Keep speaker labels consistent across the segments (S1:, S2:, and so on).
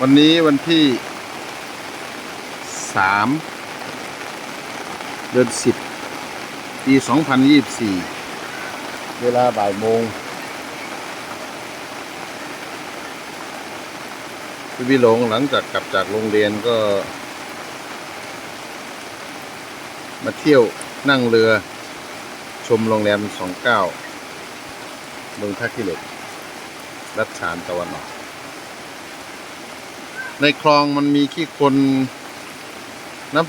S1: วันนี้วันที่สามเดือนสิบปีสองพันยี่บสี่เวลาบ่ายโมงพี่วิหลงหลังจากกลับจากโรงเรียนก็ มาเที่ยวนั่งเรือ ชมโรงแรมสองเก้าเมืองท่าขี้เหล็ก รัชฉานตะวันออก ในคลองมันมีขี้คนน้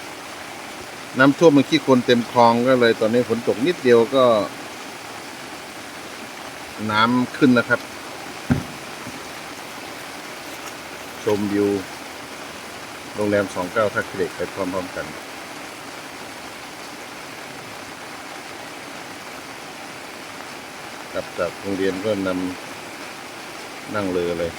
S1: ำน้ำท่วมมันขี้คนเต็มคลองก็เลย ตอนนี้ฝนตกนิดเดียวก็ น้ำขึ้นนะครับ ชมวิวโรงแรมสองเก้าท่าเหล็กไปพร้อมๆกันกลับจากโรงเรียนก็นำนั่งเรือเลย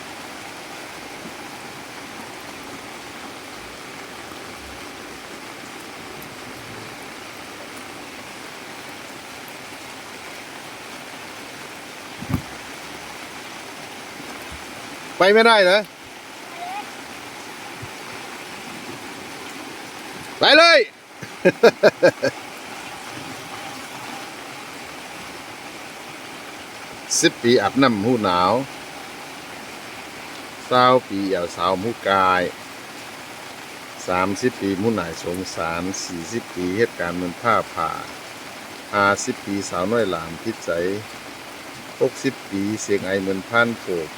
S1: ไปไม่ได้เหรอไปเลย สิบปีอาบน้ำหูหนาวเศร้าปีเอาสาวหมูกายสามสิบปีมูหนายสงสารสี่สิบปีเหตุการณ์มือนผ้าผ่าห้าสิบปีสาวน้อยหลามพิษใจหกสิบปีเสียงไอเหมือนพันโผก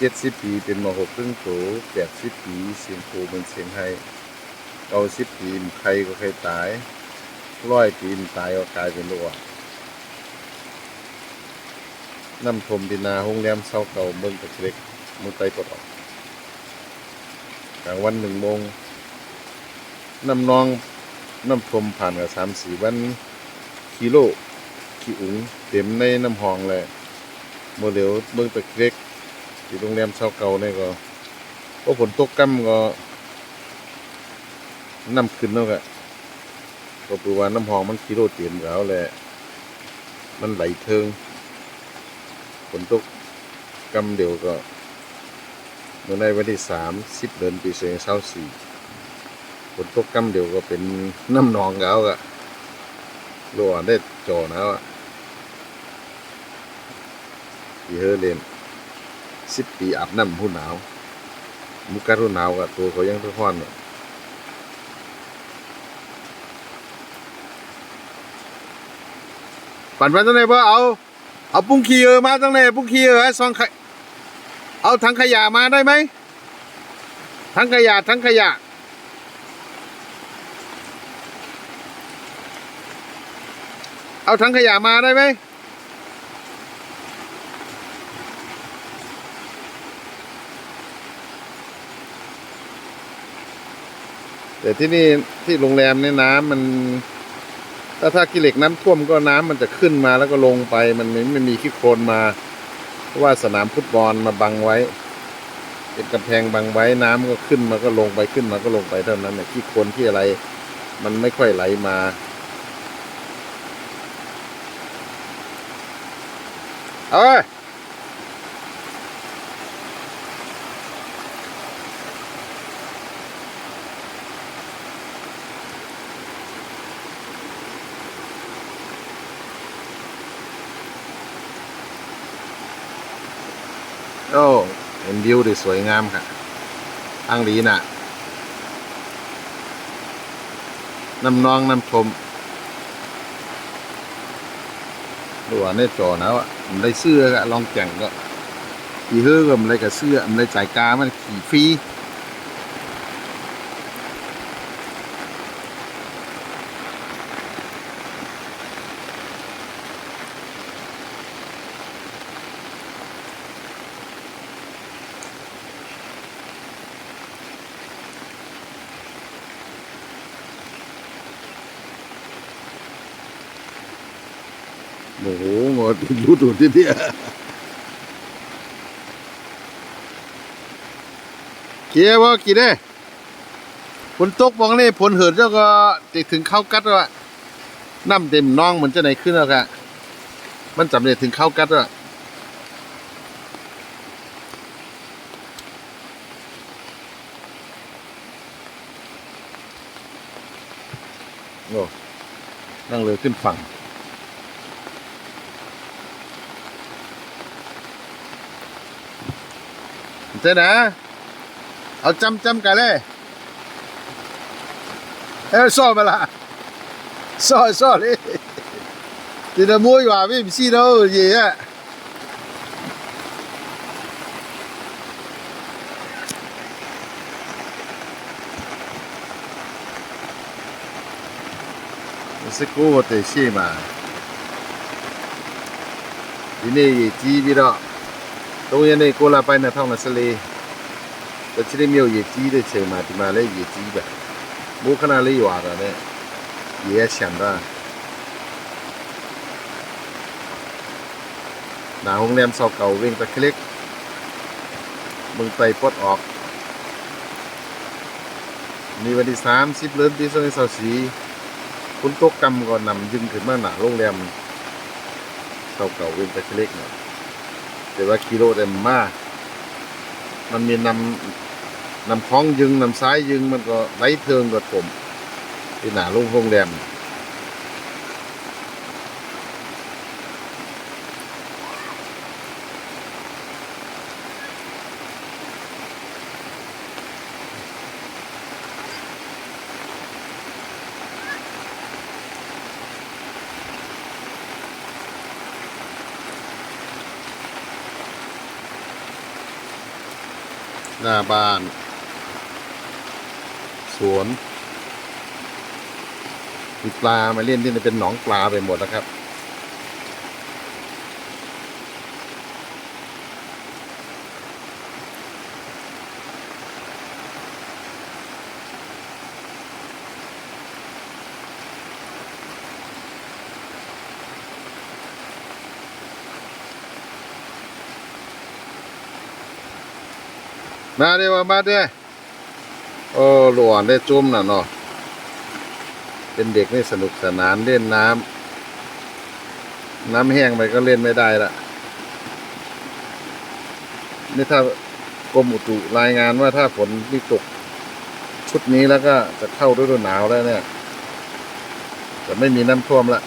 S1: เจ็ดสิบปีเป็นมหกครึ่งโตแปดสิบปีเสียงโคเป็นเสียงไฮเก้าสิบปีใครก็ใครตายร้อยปีตายก็กลายเป็นโรคน้ำทมดินาโรงแรมเศร้าเก่าเมืองตะเล็กมืองไตปลดออกกลางวันหนึ่งโมงน้ำนองน้ำทมผ่านกับสามสี่วันกิโลขี้อุ๋งเต็มในน้ำหองเลยโมเดลเมืองตะเล็ก ที่โรงแรมเศร้าเก่าเนี่ยก็พอฝนตกกัมก็น้ำขึ้นแล้วก็ก็แปลว่าน้ำหองมันกิโลเต็มแล้วแหละมันไหลเทิงฝนตกกำเดียวก็เมื่อในวันที่สามสิบเดือนปีเสงเศร้าสี่ฝนตกกำเดียวก็เป็นน้ำหนองแล้วอะรัวได้จ่อแล้วอะปีเฮอเลน สิบปีอาบน้ำผู้หนาวมุกัดผู้หนาวกับตัวเขายังทุกคนอะปั่นไปตรงไหนเพื่อเอาเอาปุ้งขี้เออมาตั้งไหนปุ้งขี้เออซองขยเอาถังขยะมาได้ไหมถังขยะถังขยะเอาถังขยะมาได้ไหม แต่ที่นี่ที่โรงแรมเนี่ยน้ำมัน ถ้าถ้ากิเหล็กน้ำท่วมก็น้ำมันจะขึ้นมาแล้วก็ลงไป มันไม่ไม่มีขี้โคลนมาเพราะว่าสนามฟุตบอลมาบังไว้ เป็นกำแพงบังไว้น้ำก็ขึ้นมาก็ลงไปขึ้นมาก็ลงไปเท่านั้นเนี่ยขี้โคลนที่อะไร มันไม่ค่อยไหลมาเอ้ย โอ้เห็นวิวดีสวยงามค่ะทางดีน่ะน้ำนองน้ำชมดูว่าในจอนะว่ามันได้เสื้อก็ลองแก่งก็ขี่เฮือก็มันได้กับเสื้อมันได้จ่ายกามันขี่ฟรี โอ้โหงอติดรูดหัวที่เนี่ยเกียว่ากี่เด้ผลตกบองนี่ผลเหินเจ้าก็ติดถึงเข้ากัดแล้วน้ำเต็มน้องเหมือนจะไหนขึ้นแล้วค่ะมันจำเร็จถึงเข้ากัดแล้วโอ้นั่งเลยขึ้นฝั่ง เจ๊นะเอาจำจำกันเลยเอ้ยซ่อมาละซ่อซ่อเลยทีละมุ้ยว่าไม่มีซี่ đâu gì á sẽ cố một thể xe mà đi này gì chi biết đó tông nhiên này cô là bay là thông là sẽ lê แต่ที่ได้มีอยู่จีได้เชิญมาที่มาเลยอยู่จีแบบบุคณะเลยอยู่อะไรเนี่ยเยี่ยฉันว่าหนาโรงแรมเสาเก่าเว่งตะคลิกมึงไปปลดออกมีวันที่สามสิบเริ่มที่สองสาสีคุณตกกรรมก่อนนำยึงขึ้นมาหนาโรงแรมเสาเก่าเว่งตะคลิกเนาะ แต่ว่ากิโลเต็มมาก มันมีนำนำคล้องยึงนำซ้ายยึงมันก็ไหลเทิงกับผมที่หนาลุงโรงแรม หน้าบ้าน สวนมีปลามาเล่นที่นี่เป็นหนองปลาไปหมดแล้วครับ มาเดี๋ยวมาเดี๋ยวโอ้หลวนได้จุ่มน่ะเนาะเป็นเด็กนี่สนุกสนานเล่นน้ำน้ำแห้งไปก็เล่นไม่ได้ละนี่ถ้ากรมอุตุรายงานว่าถ้าฝนที่ตกชุดนี้แล้วก็จะเข้าฤดูหนาวแล้วเนี่ย จะไม่มีน้ำท่วมละ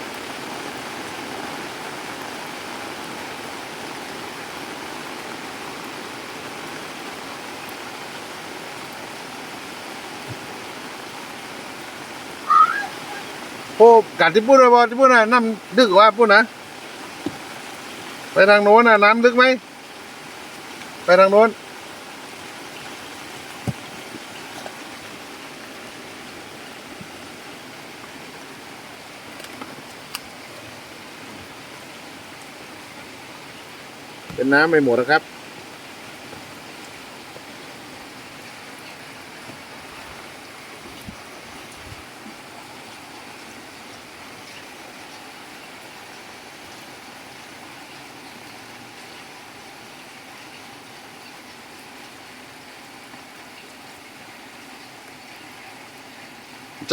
S1: อ้กัดที่พูดนะบอที่พูดนะน้ำลึกกว่าพูดนะไปทางโน้นนะน้ำลึกไหมไปทางโน้นเป็นน้ำไปหมดนะครับ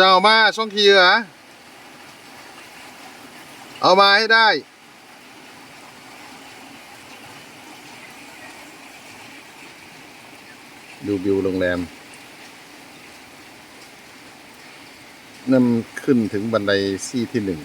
S1: จะเอามาช่องคีเหรอเอามาให้ได้ ดูวิวโรงแรมนั่นขึ้นถึงบันไดซี่ที่หนึ่ง